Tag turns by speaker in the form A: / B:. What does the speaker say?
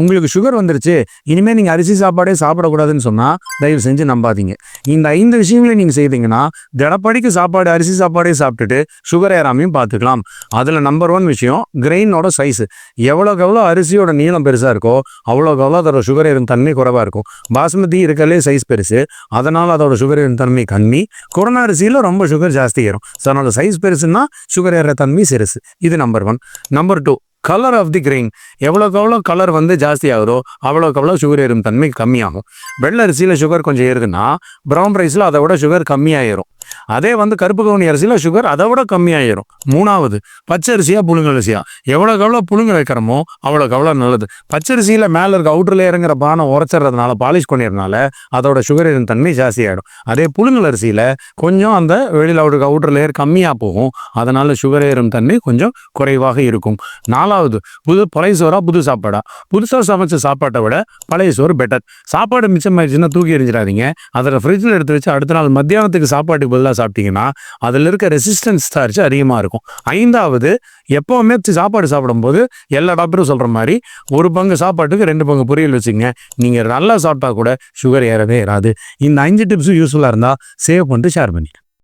A: உங்களுக்கு சுகர் வந்துருச்சு இனிமேல் நீங்கள் அரிசி சாப்பாடே சாப்பிடக்கூடாதுன்னு சொன்னால் தயவு செஞ்சு நம்பாதீங்க. இந்த ஐந்து விஷயங்களை நீங்கள் செய்தீங்கன்னா தினப்படிக்கு சாப்பாடு அரிசி சாப்பாடே சாப்பிட்டுட்டு சுகர் ஏறாமையும் பார்த்துக்கலாம். அதில் நம்பர் ஒன் விஷயம் கிரெயினோட சைஸு எவ்வளோக்கு எவ்வளோ அரிசியோட நீளம் பெருசாக இருக்கோ அவ்வளோக்கு எவ்வளோ அதோட சுகர் ஏறும் தன்மை குறைவாக இருக்கும். பாஸ்மதி இருக்கிறதே சைஸ் பெருசு. அதனால் அதோட சுகர் ஏறும் தன்மை கம்மி. கொரோனா அரிசியில் ரொம்ப சுகர் ஜாஸ்தி ஏறும். ஸோ அதனோட சைஸ் பெருசுன்னா சுகர் ஏற தன்மை சிறுசு. இது number one number two colour of the grain எவ்வளோக்கு எவ்வளோ கலர் வந்து ஜாஸ்தி ஆகுதோ அவ்வளோக்கு அவ்வளோ சுகர் ஏறும் தன்மை கம்மியாகும். வெள்ளை அரிசியில் சுகர் கொஞ்சம் ஏறுதுன்னா ப்ரௌன் ரைஸில் அதை விட சுகர் கம்மியாயிரும். அதே வந்து கருப்பு கவுனி அரிசியில் சுகர் அதை விட கம்மியாயிரும். மூணாவது பச்சரிசியா புழுங்கரிசியா எவ்வளோக்கு எவ்வளோ புழுங்க வைக்கிறோமோ அவ்வளோக்கு அவ்வளோ நல்லது. பச்சரிசியில் மேலே இருக்க அவுட்டர் லேயருங்கிற பானை உரைச்சிடுறதுனால பாலிஷ் பண்ணிடுறதுனால அதோட சுகர் ஏறும் தன்மை ஜாஸ்தி ஆகிடும் அதே புழுங்கல் அரிசியில் கொஞ்சம் அந்த வெளியில் அவருக்கு அவுட்டர் லேயர் கம்மியாக போகும். அதனால் சுகர் ஏறும் தன்மை கொஞ்சம் குறைவாக இருக்கும். நாலாவது புது பழைய சோறா புது சாப்பாடா? புதுசாக சமைச்ச சாப்பாட்டை விட பழைய சோறு பெட்டர் சாப்பாடு மிச்சமாயிடுச்சுன்னா தூக்கி எறிஞ்சிடாதீங்க. அதில் ஃப்ரிட்ஜில் எடுத்து வச்சு அடுத்த நாள் மத்தியானத்துக்கு சாப்பாட்டுக்கு பதிலாக சாப்பிட்டீங்கன்னா அதில் இருக்க ரெசிஸ்டன்ஸ் சார்ஜ் அதிகமாக இருக்கும். ஐந்தாவது எப்போவுமே சாப்பாடு சாப்பிடும்போது எல்லா டாக்டரும் சொல்கிற மாதிரி ஒரு பங்கு சாப்பாட்டுக்கு ரெண்டு பங்கு பொரியல் வச்சுங்க. நீங்கள் நல்லா சாப்பிட்டா கூட சுகர் ஏறவே ஏறாது. இந்த அஞ்சு டிப்ஸும் யூஸ்ஃபுல்லாக இருந்தால் சேவ் பண்ணிட்டு ஷேர் பண்ணி.